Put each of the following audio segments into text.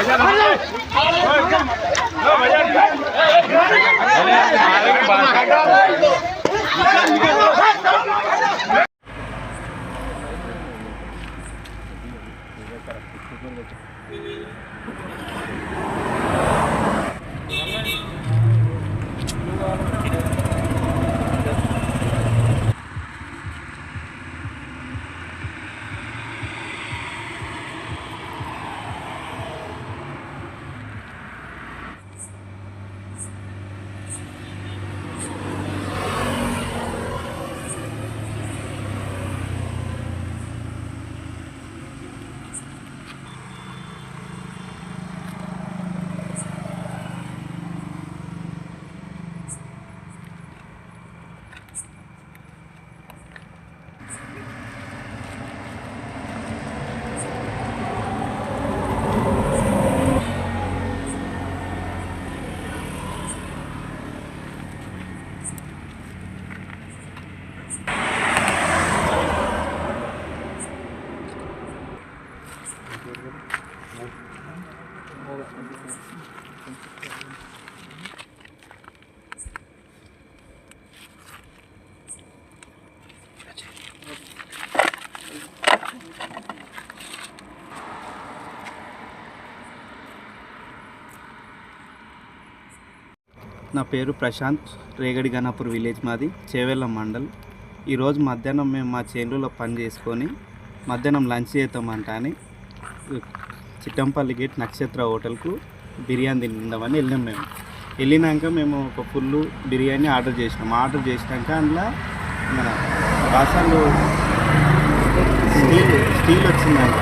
ভাইয়া నా పేరు ప్రశాంత్ రేగడి గణపూర్ విలేజ్ మాది చేవెళ్ళ మండల్. ఈరోజు మధ్యాహ్నం మేము మా చేనులో పని చేసుకొని మధ్యాహ్నం లంచ్ చేద్దామంట అని చిట్టంపల్లి గేట్ నక్షత్ర హోటల్కు బిర్యానీ తిందామని వెళ్ళాం మేము. వెళ్ళినాక మేము ఒక ఫుల్ బిర్యానీ ఆర్డర్ చేసినాం. ఆర్డర్ చేసినాక అందులో మన బాసాలు స్టీల్ స్టీల్ వచ్చిందండి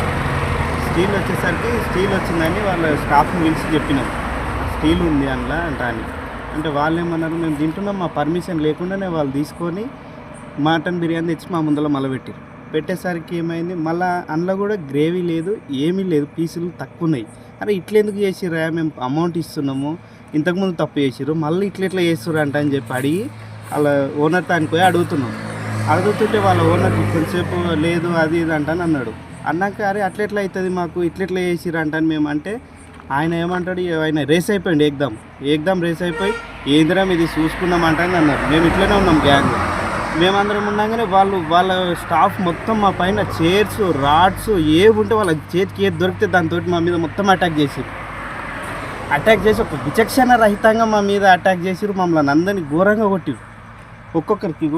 స్టీల్ వచ్చేసరికి స్టీల్ వచ్చిందని వాళ్ళ స్టాఫ్ని పిలిచి చెప్పినాం స్టీల్ ఉంది అందులో అంటాని అంటే వాళ్ళు ఏమన్నారు మేము తింటున్నాం మా పర్మిషన్ లేకుండానే వాళ్ళు తీసుకొని మటన్ బిర్యానీ తెచ్చి మా ముందర మళ్ళీ పెట్టారు పెట్టేసరికి ఏమైంది మళ్ళీ అందులో కూడా గ్రేవీ లేదు ఏమీ లేదు పీసులు తక్కువ ఉన్నాయి అరే ఇట్లెందుకు చేసిర్రా మేము అమౌంట్ ఇస్తున్నాము ఇంతకుముందు తప్పు చేసిర్రు మళ్ళీ ఇట్లా ఇట్లా చేస్తుర్రు అంట అని చెప్పి అడిగి వాళ్ళ ఓనర్ తానికి పోయి అడుగుతున్నాం. అడుగుతుంటే వాళ్ళ ఓనర్ కొంచెంసేపు లేదు అది ఇది అంటని అన్నాడు. అన్నాక అరే అట్లెట్లా అవుతుంది మాకు ఇట్లెట్లా ఇట్లా చేసిర్రు అంటాను మేము అంటే ఆయన ఏమంటాడు ఆయన రేస్ అయిపోయింది ఏకదం ఏకదం రేస్ అయిపోయి ఏందిరా ఇది చూసుకున్నామంటే అన్నారు. మేము ఇట్లనే ఉన్నాం గ్యాంగ్. మేమందరం ఉన్నాగానే వాళ్ళు వాళ్ళ స్టాఫ్ మొత్తం మా పైన చైర్స్ రాడ్స్ ఏవి ఉంటే వాళ్ళ చేతికి ఏది దొరికితే దాంతో మా మీద మొత్తం అటాక్ చేసిరు అటాక్ చేసి ఒక విచక్షణ రహితంగా మా మీద అటాక్ చేసిరు మమ్మల్ని అందరినీ ఘోరంగా కొట్టిరు ఒక్కొక్కరికి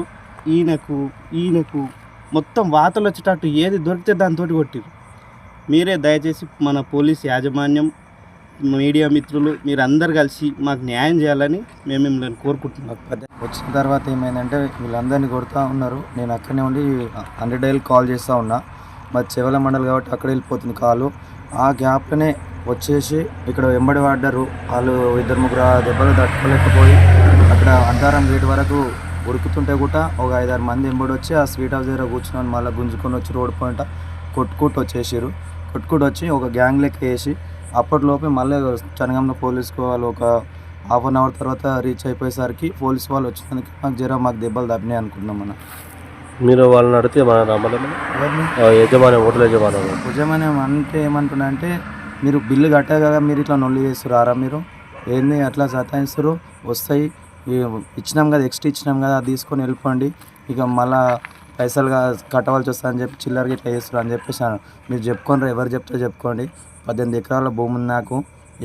ఈయనకు ఈయనకు మొత్తం వాతలు వచ్చేటట్టు ఏది దొరికితే దాంతో కొట్టిరు మీరే దయచేసి మన పోలీస్ యాజమాన్యం మీడియా మిత్రులు మీరందరు కలిసి మాకు న్యాయం చేయాలని మేము మిమ్మల్ని కోరుకుంటున్నాం. వచ్చిన తర్వాత ఏమైందంటే వీళ్ళందరినీ కొడుతూ ఉన్నారు. నేను అక్కడనే ఉండి హండ్రెడ్ డైల్ కాల్ చేస్తూ ఉన్నా. మరి చెవల మండలి కాబట్టి అక్కడ వెళ్ళిపోతుంది కాలు. ఆ గ్యాప్లోనే వచ్చేసి ఇక్కడ వెంబడి పడ్డారు వాళ్ళు ఇద్దరు ముగ్గురు ఆ దెబ్బలు తట్టుకోలేకపోయి అక్కడ అంతారం గేట్ వరకు ఉరుకుతుంటే కూడా ఒక ఐదారు మంది ఎంబడి వచ్చి ఆ స్వీట్ హౌస్ దగ్గర కూర్చున్నాను. మళ్ళీ గుంజుకొని వచ్చి రోడ్ పాయింట్ కొట్టుకుంటూ వచ్చేసారు కొట్టుకుంటూ వచ్చి ఒక గ్యాంగ్ లెక్క వేసి అప్పటిలోపే మళ్ళీ చనగంలో పోలీసుకు వాళ్ళు ఒక హాఫ్ అన్ అవర్ తర్వాత రీచ్ అయిపోయేసరికి పోలీస్ వాళ్ళు వచ్చినందుకు మాకు జర మాకు దెబ్బలు తప్పినాయి అనుకున్నాం మనం. మీరు వాళ్ళని అడిగితే మన యజమాని హోటల్ యజమాని భుజమనం అంటే ఏమంటున్నా అంటే మీరు బిల్లు కట్టారు కదా మీరు ఇట్లా నొల్లి చేస్తురారా మీరు? ఏంది అట్లా సతాయిస్తారు వస్తాయి ఇచ్చినాం కదా ఎక్స్ట్రా ఇచ్చినాం కదా అది తీసుకొని వెళ్ళిపోండి. ఇక మళ్ళా పైసలుగా కట్టవలసి వస్తుందని చెప్పి చిల్లరగా ఇట్లా చేస్తారు అని చెప్పేసి. మీరు చెప్పుకోండి ఎవరు చెప్తే చెప్పుకోండి. పద్దెనిమిది ఎకరాల భూమి ఉంది నాకు.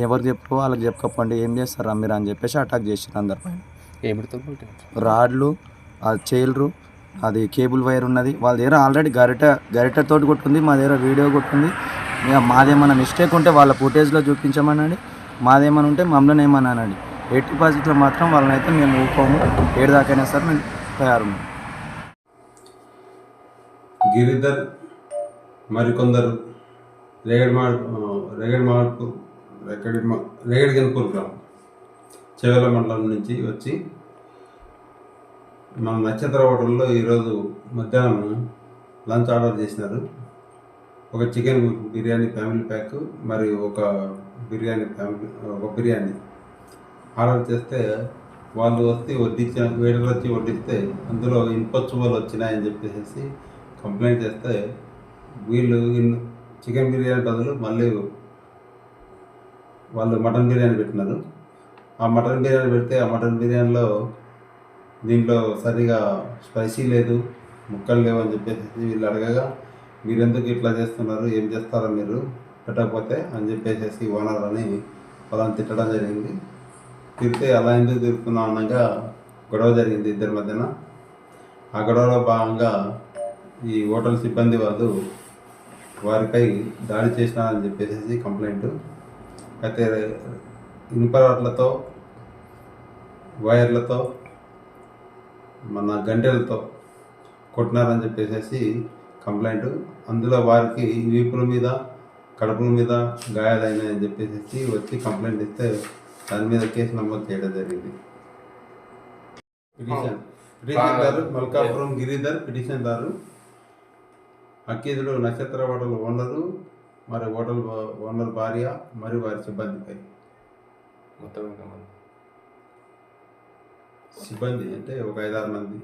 ఎవరు చెప్పుకో వాళ్ళకి చెప్పుకోపోండి. ఏం చేస్తారా మీరు అని చెప్పేసి అటాక్ చేసారు అందరిపైన ఏమిటితో రాడ్లు ఆ చైల్రు అది కేబుల్ వైర్ ఉన్నది. వాళ్ళ దగ్గర ఆల్రెడీ గరిట గరిటతోటి కొట్టుంది మా దగ్గర వీడియో కొట్టుంది. ఇక మాదేమన్నా మిస్టేక్ ఉంటే వాళ్ళ ఫుటేజ్లో చూపించమనండి. మాదేమన్నా ఉంటే మమ్మల్ని ఏమన్నా అనండి ఎయిటీ పర్సెంట్లో మాత్రం వాళ్ళని అయితే మేము ఊకోము. ఏడు దాకైనా సరే మేము తయారున్నాం. గిరిధర్ మరికొందరు రేగడి మాడ్ రేగడి మార్పు రేగడి రేగడి గన్పూర్ గ్రామం చెవెల మండలం నుంచి వచ్చి మన నక్షత్ర హోటల్లో ఈరోజు మధ్యాహ్నం లంచ్ ఆర్డర్ చేసినారు. ఒక చికెన్ బిర్యానీ ఫ్యామిలీ ప్యాక్ మరియు ఒక బిర్యానీ ఫ్యామిలీ ఒక బిర్యానీ. ఆర్డర్ చేస్తే వాళ్ళు వస్తే వడ్డించిన వేడిలో వచ్చి వడ్డిస్తే అందులో ఇనుపచ్చువలు వచ్చినాయని చెప్పేసి కంప్లైంట్ చేస్తే వీళ్ళు ఇన్ చికెన్ బిర్యానీ బదులు మళ్ళీ వాళ్ళు మటన్ బిర్యానీ పెట్టినారు. ఆ మటన్ బిర్యానీ పెడితే ఆ మటన్ బిర్యానీలో దీంట్లో సరిగా స్పైసీ లేదు ముక్కలు లేవు అని చెప్పేసి వీళ్ళు అడగగా మీరెందుకు ఇట్లా చేస్తున్నారు? ఏం చేస్తారో మీరు? పెట్టకపోతే అని చెప్పేసి ఓనర్ అని వాళ్ళని తిట్టడం జరిగింది. తిరిగితే అలా ఎందుకు తిరుగుతున్నాం అనగా గొడవ జరిగింది ఇద్దరి మధ్యన. ఆ గొడవలో భాగంగా ఈ హోటల్ సిబ్బంది వాళ్ళు వారిపై దాడి చేసినారని చెప్పేసి కంప్లైంట్ అయితే ఇనుప రాడ్లతో వైర్లతో మన గంటెలతో కొట్టినారని చెప్పేసి కంప్లైంట్ అందులో వారికి వీపుల మీద కడుపుల మీద గాయాలైనాయని చెప్పేసి వచ్చి కంప్లైంట్ ఇస్తే దాని మీద కేసు నమోదు చేయడం జరిగింది. పిటిషన్. పిటిషన్దారు మల్కాపురం గిరిధర్ పిటిషన్దారు అక్కీదులు నక్షత్ర హోటల్ ఓనరు మరి హోటల్ ఓనర్ భార్య మరియు వారి సిబ్బందిపై మొత్తం సిబ్బంది అంటే ఒక ఐదారు మంది.